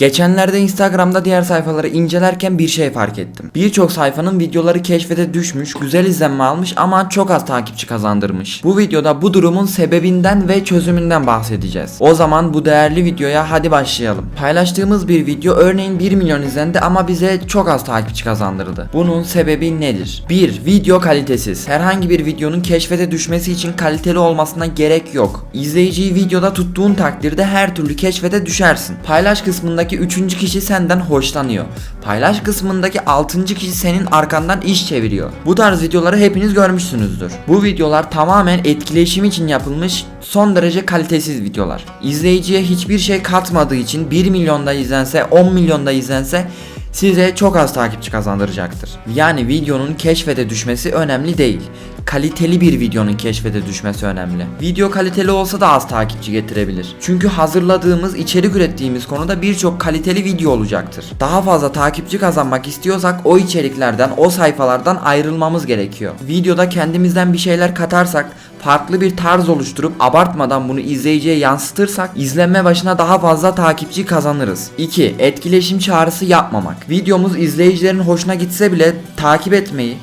Geçenlerde Instagram'da diğer sayfaları incelerken bir şey fark ettim. Birçok sayfanın videoları keşfete düşmüş, güzel izlenme almış ama çok az takipçi kazandırmış. Bu videoda bu durumun sebebinden ve çözümünden bahsedeceğiz. O zaman bu değerli videoya hadi başlayalım. Paylaştığımız bir video örneğin 1 milyon izlendi ama bize çok az takipçi kazandırdı. Bunun sebebi nedir? 1. Video kalitesiz. Herhangi bir videonun keşfete düşmesi için kaliteli olmasına gerek yok. İzleyiciyi videoda tuttuğun takdirde her türlü keşfete düşersin. Paylaş kısmındaki 3. kişi senden hoşlanıyor. Paylaş kısmındaki 6. kişi senin arkandan iş çeviriyor. Bu tarz videoları hepiniz görmüşsünüzdür. Bu videolar tamamen etkileşim için yapılmış son derece kalitesiz videolar. İzleyiciye hiçbir şey katmadığı için 1 milyonda izlense 10 milyonda izlense size çok az takipçi kazandıracaktır. Yani videonun keşfete düşmesi önemli değil. Kaliteli bir videonun keşfete düşmesi önemli. Video kaliteli olsa da az takipçi getirebilir. Çünkü hazırladığımız, içerik ürettiğimiz konuda birçok kaliteli video olacaktır. Daha fazla takipçi kazanmak istiyorsak o içeriklerden, o sayfalardan ayrılmamız gerekiyor. Videoda kendimizden bir şeyler katarsak, farklı bir tarz oluşturup abartmadan bunu izleyiciye yansıtırsak izlenme başına daha fazla takipçi kazanırız. 2. Etkileşim çağrısı yapmamak. Videomuz izleyicilerin hoşuna gitse bile takip etmeyi.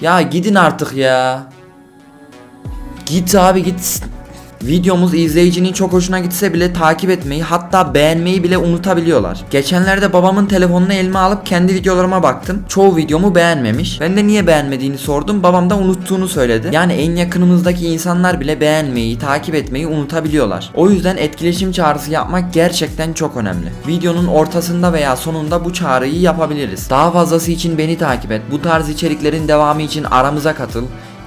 Ya gidin artık ya. Git abi git. Videomuz izleyicinin çok hoşuna gitse bile takip etmeyi hatta beğenmeyi bile unutabiliyorlar. Geçenlerde babamın telefonunu elime alıp kendi videolarıma baktım. Çoğu videomu beğenmemiş. Ben de niye beğenmediğini sordum. Babam da unuttuğunu söyledi. Yani en yakınımızdaki insanlar bile beğenmeyi, takip etmeyi unutabiliyorlar. O yüzden etkileşim çağrısı yapmak gerçekten çok önemli. Videonun ortasında veya sonunda bu çağrıyı yapabiliriz. Daha fazlası için beni takip et. Bu tarz içeriklerin devamı için aramıza katıl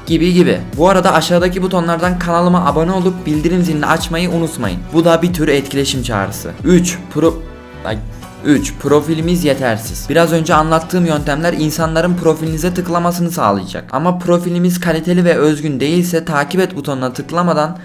gibi gibi. Bu arada aşağıdaki butonlardan kanalıma abone olup bildirim zilini açmayı unutmayın. Bu da bir tür etkileşim çağrısı. 3. Pro... Ay, 3. Profilimiz yetersiz. Biraz önce anlattığım yöntemler insanların profilinize tıklamasını sağlayacak. Ama profilimiz kaliteli ve özgün değilse takip et butonuna tıklamadan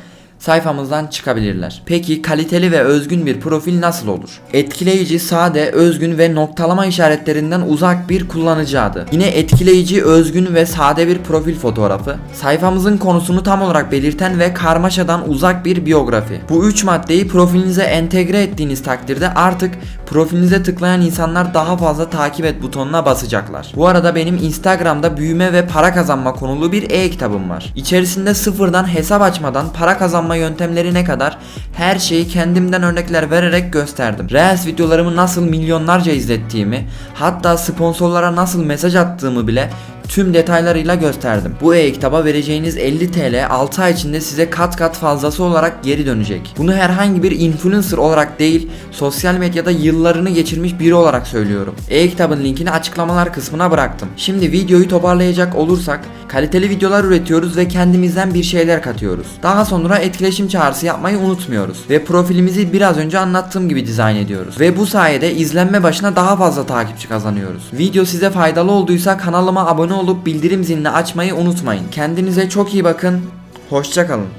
sayfamızdan çıkabilirler. Peki kaliteli ve özgün bir profil nasıl olur? Etkileyici, sade, özgün ve noktalama işaretlerinden uzak bir kullanıcı adı. Yine etkileyici, özgün ve sade bir profil fotoğrafı. Sayfamızın konusunu tam olarak belirten ve karmaşadan uzak bir biyografi. Bu üç maddeyi profilinize entegre ettiğiniz takdirde artık profilinize tıklayan insanlar daha fazla takip et butonuna basacaklar. Bu arada benim Instagram'da büyüme ve para kazanma konulu bir e-kitabım var. İçerisinde sıfırdan hesap açmadan para kazanma yöntemlerine kadar her şeyi kendimden örnekler vererek gösterdim. Reels videolarımı nasıl milyonlarca izlettiğimi, hatta sponsorlara nasıl mesaj attığımı bile tüm detaylarıyla gösterdim. Bu e-kitaba vereceğiniz 50 TL 6 ay içinde size kat kat fazlası olarak geri dönecek. Bunu herhangi bir influencer olarak değil, sosyal medyada yıllarını geçirmiş biri olarak söylüyorum. E-kitabın linkini açıklamalar kısmına bıraktım. Şimdi videoyu toparlayacak olursak, kaliteli videolar üretiyoruz ve kendimizden bir şeyler katıyoruz. Daha sonra etkileşim çağrısı yapmayı unutmuyoruz ve profilimizi biraz önce anlattığım gibi dizayn ediyoruz. Ve bu sayede izlenme başına daha fazla takipçi kazanıyoruz. Video size faydalı olduysa kanalıma abone olup bildirim zilini açmayı unutmayın. Kendinize çok iyi bakın. Hoşçakalın.